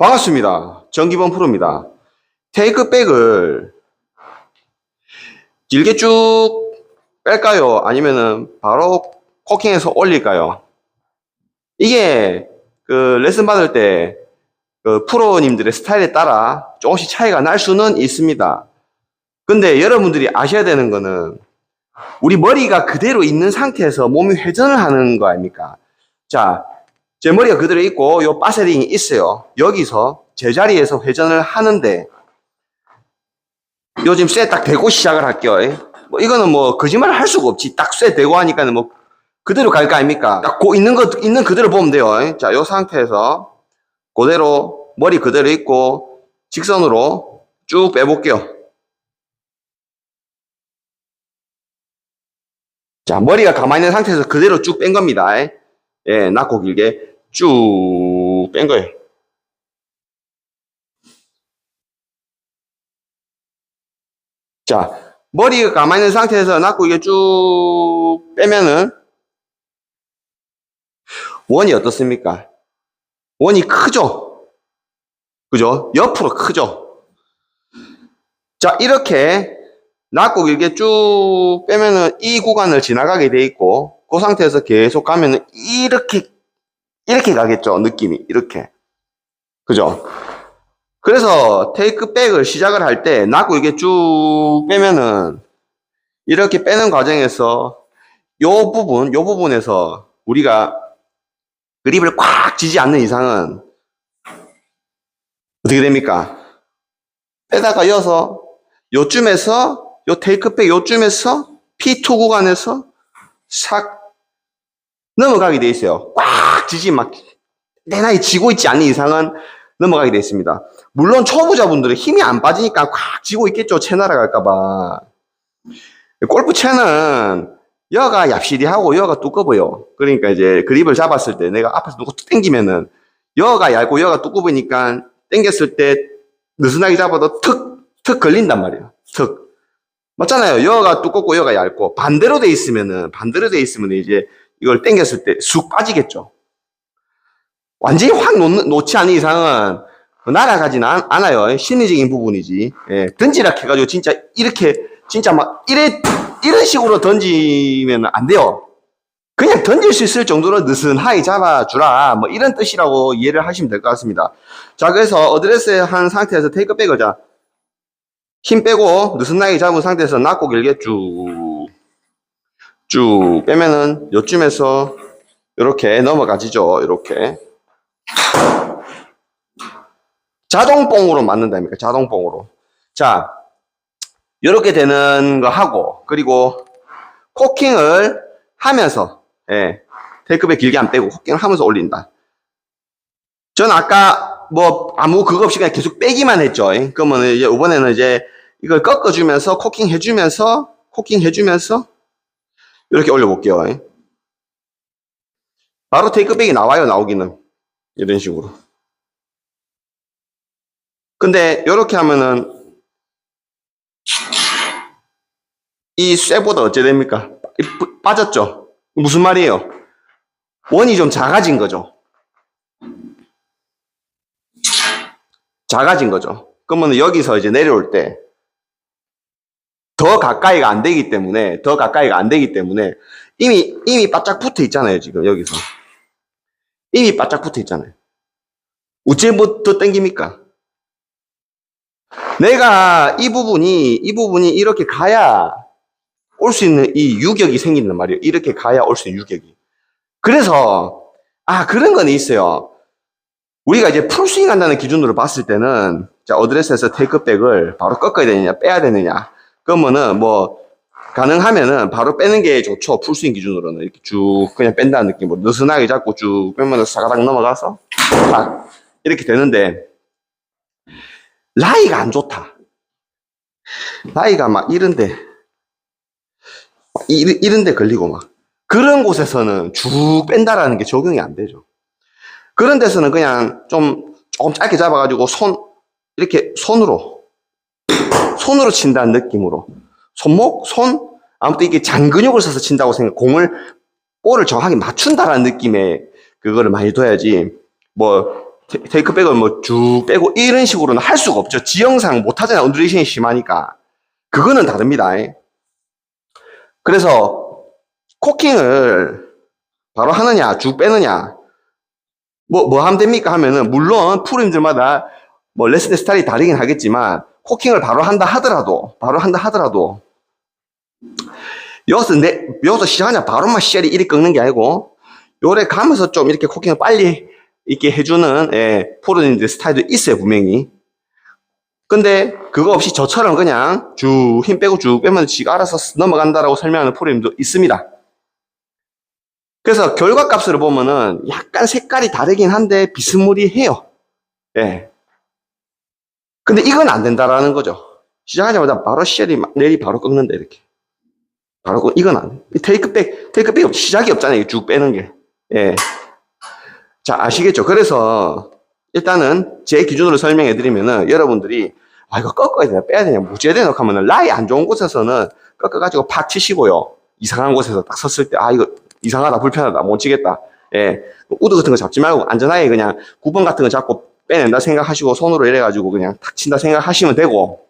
반갑습니다. 정기범 프로입니다. 테이크백을 길게 쭉 뺄까요? 아니면은 바로 코킹해서 올릴까요? 이게 그 레슨 받을 때 그 프로님들의 스타일에 따라 조금씩 차이가 날 수는 있습니다. 근데 여러분들이 아셔야 되는 거는 우리 머리가 그대로 있는 상태에서 몸이 회전을 하는 거 아닙니까? 자, 제 머리가 그대로 있고 요 파세링이 있어요. 여기서 제자리에서 회전을 하는데 요즘 쇠 딱 대고 시작을 할게요. 예? 뭐 이거는 뭐 거짓말을 할 수가 없지. 딱 쇠 대고 하니까는 뭐 그대로 갈 거 아닙니까? 딱 고 있는 거 있는 그대로 보면 돼요. 예? 자, 요 상태에서 그대로 머리 그대로 있고 직선으로 쭉 빼볼게요. 자, 머리가 가만히 있는 상태에서 그대로 쭉 뺀 겁니다. 예, 예 낮고 길게 쭉 뺀 거예요. 자, 머리가 가만히 있는 상태에서 낮고 이게 쭉 빼면은 원이 어떻습니까? 원이 크죠? 그죠? 옆으로 크죠? 자, 이렇게 낮고 길게 쭉 빼면은 이 구간을 지나가게 돼 있고 그 상태에서 계속 가면은 이렇게 이렇게 가겠죠 느낌이. 이렇게. 그죠? 그래서 테이크백을 시작을 할때 낮고 이게 쭉 빼면은 이렇게 빼는 과정에서 요 부분 요 부분에서 우리가 그립을 꽉 쥐지 않는 이상은 어떻게 됩니까? 빼다가 이어서 요쯤에서 요 테이크백 요쯤에서 P2 구간에서 싹 넘어가게 돼 있어요. 꽉 지지 막 내 나이 지고 있지 않는 이상은 넘어가게 돼 있습니다. 물론 초보자분들은 힘이 안 빠지니까 꽉 지고 있겠죠. 채 날아갈까봐. 골프 채는 여가 얍실이하고 여가 두꺼워요. 그러니까 이제 그립을 잡았을 때 내가 앞에서 누구 툭 당기면은 여가 얇고 여가 두꺼우니까 당겼을 때 느슨하게 잡아도 턱, 턱 걸린단 말이에요. 턱. 맞잖아요. 여가 두껍고 여가 얇고 반대로 돼 있으면은 반대로 돼 있으면 이제 이걸 당겼을 때 쑥 빠지겠죠. 완전히 확 놓, 놓지 않는 이상은 날아가진 않, 않아요. 심리적인 부분이지. 예, 던지라 해가지고 진짜 이렇게 진짜 막 이래 이런 식으로 던지면 안 돼요. 그냥 던질 수 있을 정도로 느슨하게 잡아주라. 뭐 이런 뜻이라고 이해를 하시면 될 것 같습니다. 자, 그래서 어드레스 한 상태에서 테이크백을 자, 힘 빼고 느슨하게 잡은 상태에서 낮고 길게 쭉, 쭉 빼면은 요쯤에서 이렇게 넘어가지죠. 이렇게. 자동뽕으로 맞는다니까. 자동뽕으로. 자, 이렇게 되는 거 하고, 그리고 코킹을 하면서, 예, 테이크백 길게 안 빼고 코킹을 하면서 올린다. 전 아까 뭐 아무 그거 없이 그냥 계속 빼기만 했죠. 예. 그러면 이제 이번에는 이제 이걸 꺾어주면서 코킹 해주면서 코킹 해주면서 이렇게 올려볼게요. 예. 바로 테이크백이 나와요. 나오기는 이런 식으로. 근데 이렇게 하면은 이 쇠보다 어째 됩니까? 빠졌죠? 무슨 말이에요? 원이 좀 작아진 거죠. 작아진 거죠. 그러면 여기서 이제 내려올 때 더 가까이가 안 되기 때문에 더 가까이가 안 되기 때문에 이미 이미 바짝 붙어 있잖아요. 지금 여기서 이미 바짝 붙어 있잖아요. 우체부터 땡깁니까? 내가 이 부분이 이 부분이 이렇게 가야 올 수 있는 이 유격이 생긴단 말이에요. 이렇게 가야 올 수 있는 유격이. 그래서 아 그런 건 있어요. 우리가 이제 풀스윙 한다는 기준으로 봤을 때는 자 어드레스에서 테이크백을 바로 꺾어야 되느냐 빼야 되느냐 그러면은 뭐 가능하면은 바로 빼는 게 좋죠. 풀스윙 기준으로는. 이렇게 쭉 그냥 뺀다는 느낌으로 느슨하게 잡고 쭉 빼면은 사가닥 넘어가서 딱 이렇게 되는데 라이가 안 좋다. 라이가 막 이런데 이- 이런데 걸리고 막 그런 곳에서는 쭉 뺀다라는 게 적용이 안 되죠. 그런 데서는 그냥 좀 조금 짧게 잡아가지고 손 이렇게 손으로 손으로 친다는 느낌으로 손목 손 아무튼 이게 장근육을 써서 친다고 생각 공을 볼을 정확하게 맞춘다라는 느낌의 그거를 많이 둬야지 뭐 테- 테이크백을 뭐 쭉 빼고 이런 식으로는 할 수가 없죠. 지형상 못 하잖아요. 언드레이션이 심하니까. 그거는 다릅니다. 그래서 코킹을 바로 하느냐, 쭉 빼느냐. 뭐, 뭐 하면 됩니까? 하면은, 물론, 프로님들마다 뭐 레슨 스타일이 다르긴 하겠지만, 코킹을 바로 한다 하더라도, 바로 한다 하더라도, 여기서 내, 여기서 시작하냐, 바로만 쉘이 이리 꺾는 게 아니고, 요래 가면서 좀 이렇게 코킹을 빨리 이렇게 해주는, 예, 프로님들 스타일도 있어요, 분명히. 근데 그거 없이 저처럼 그냥 쭉 힘 빼고 쭉 빼면 지가 알아서 넘어간다라고 설명하는 프로님도 있습니다. 그래서 결과 값을 보면은 약간 색깔이 다르긴 한데 비스무리해요. 예. 근데 이건 안 된다라는 거죠. 시작하자마자 바로 쉘이 막 내리 바로 꺾는다 이렇게. 바로 꺾, 이건 안 돼. 이 테이크백, 테이크백이 없, 시작이 없잖아요. 이쭉 빼는 게. 예. 자, 아시겠죠? 그래서 일단은 제 기준으로 설명해 드리면은 여러분들이 아 이거 꺾어야 되나 빼야 되냐 무지해야 되나 하면은 라이 안 좋은 곳에서는 꺾어가지고 팍 치시고요 이상한 곳에서 딱 섰을 때 아 이거 이상하다 불편하다 못 치겠다 예 우드 같은 거 잡지 말고 안전하게 그냥 9번 같은 거 잡고 빼낸다 생각하시고 손으로 이래가지고 그냥 탁 친다 생각하시면 되고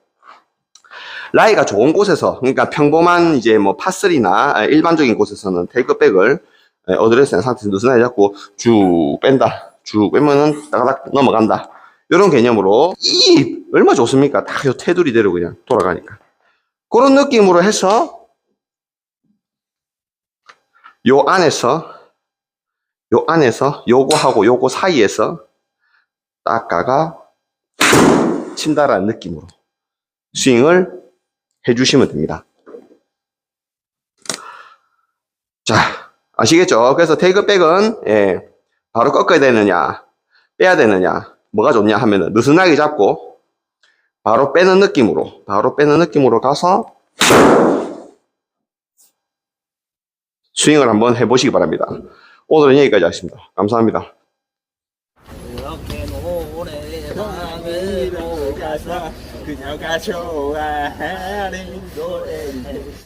라이가 좋은 곳에서 그러니까 평범한 이제 뭐 파슬이나 일반적인 곳에서는 테이크백을 예, 어드레스한 상태에서 느슨하게 잡고 쭉 뺀다. 쭉 빼면은 따가닥 넘어간다. 이런 개념으로 이 얼마 좋습니까? 다요 테두리 대로 그냥 돌아가니까. 그런 느낌으로 해서 요 안에서 요 안에서 요거 하고 요거 사이에서 딱가가 친다라는 느낌으로 스윙을 해주시면 됩니다. 자, 아시겠죠? 그래서 테이크백은 예, 바로 꺾어야 되느냐, 빼야 되느냐, 뭐가 좋냐 하면은 느슨하게 잡고 바로 빼는 느낌으로, 바로 빼는 느낌으로 가서 스윙을 한번 해보시기 바랍니다. 오늘은 여기까지 하겠습니다. 감사합니다. 이렇게 가서 그녀가 좋아하는 노래